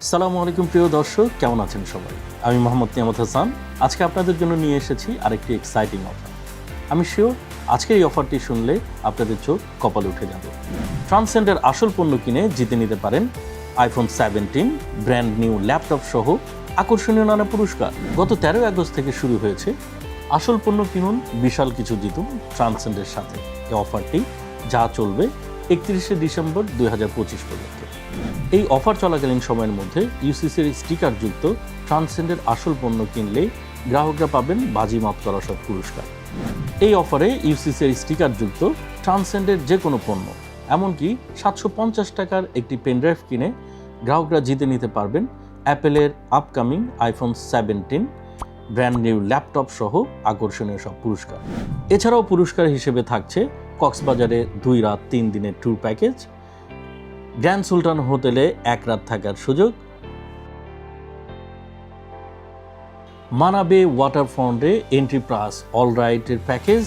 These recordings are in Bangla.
সালামু আলাইকুম প্রিয় দর্শক, কেমন আছেন সবাই? আমি মোহাম্মদ নিয়ামত হাসান। আজকে আপনাদের জন্য নিয়ে এসেছি আরেকটি এক্সাইটিং অফার আমি শিওর আজকের এই অফারটি শুনলে আপনাদের চোখ কপালে উঠে যাবে। ট্রান্সেন্ডের আসল পণ্য কিনে জিতে নিতে পারেন iPhone seventeen brand new laptop সহ আকর্ষণীয় নানা পুরস্কার। গত তেরোই আগস্ট থেকে শুরু হয়েছে। আসল পণ্য কিনুন, বিশাল কিছু জিতুন ট্রান্সেন্ডের সাথে। এই অফারটি যা চলবে একত্রিশে ডিসেম্বর দুই হাজার পঁচিশ পর্যন্ত। এই অফার চলাকালীন সময়ের মধ্যে ইউসিসির স্টিকারযুক্ত ট্রান্সেন্ডের আসল পণ্য কিনলে গ্রাহকরা পাবেন বাজি মাপ করা সব পুরস্কার। এই অফারে ইউসিসির স্টিকারযুক্ত ট্রান্সেন্ডের যে কোনো পণ্য, এমনকি সাতশো পঞ্চাশ টাকার একটি পেনড্রাইভ কিনে গ্রাহকরা জিতে নিতে পারবেন অ্যাপেলের upcoming iPhone seventeen, brand new laptop সহ আকর্ষণীয় সব পুরস্কার। এছাড়াও পুরস্কার হিসেবে থাকছে কক্সবাজারে দুই রাত, তিন দিনের ট্যুর প্যাকেজ গ্র্যান্ড সুলতান হোটেলে এক রাত থাকার সুযোগ। মানাবে ওয়াটারফ্রন্টে এন্ট্রি প্লাস অল রাইটের প্যাকেজ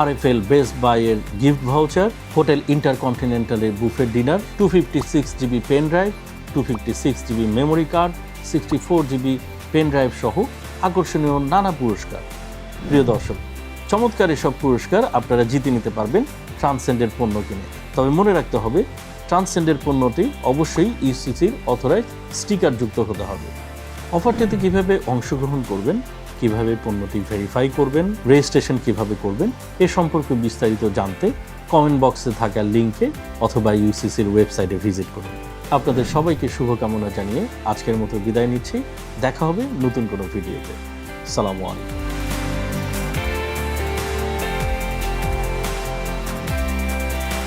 আর এফ এল বেস্ট বাইয়ের gift voucher hotel ইন্টারকন্টিনেন্টালের buffet dinner two fifty six GB pen drive two fifty six GB memory card sixty four GB pen drive সহ আকর্ষণীয় নানা পুরস্কার। প্রিয় দর্শক, চমৎকার এসব পুরস্কার আপনারা জিতে নিতে পারবেন ট্রান্সেন্ডের পণ্য কিনে। তবে মনে রাখতে হবে, ট্রান্সেন্ডের পণ্যটি অবশ্যই ইউসিসির অথরাইজ স্টিকার যুক্ত হতে হবে। অফারটিতে কীভাবে অংশগ্রহণ করবেন, কীভাবে পণ্যটি ভেরিফাই করবেন রেজিস্ট্রেশন কীভাবে করবেন, এ সম্পর্কে বিস্তারিত জানতে কমেন্ট বক্সে থাকা লিঙ্কে অথবা ইউসিসির ওয়েবসাইটে ভিজিট করুন। আপনাদের সবাইকে শুভকামনা জানিয়ে আজকের মতো বিদায় নিচ্ছি। দেখা হবে নতুন কোনো ভিডিওতে সালামু আলাইকুম।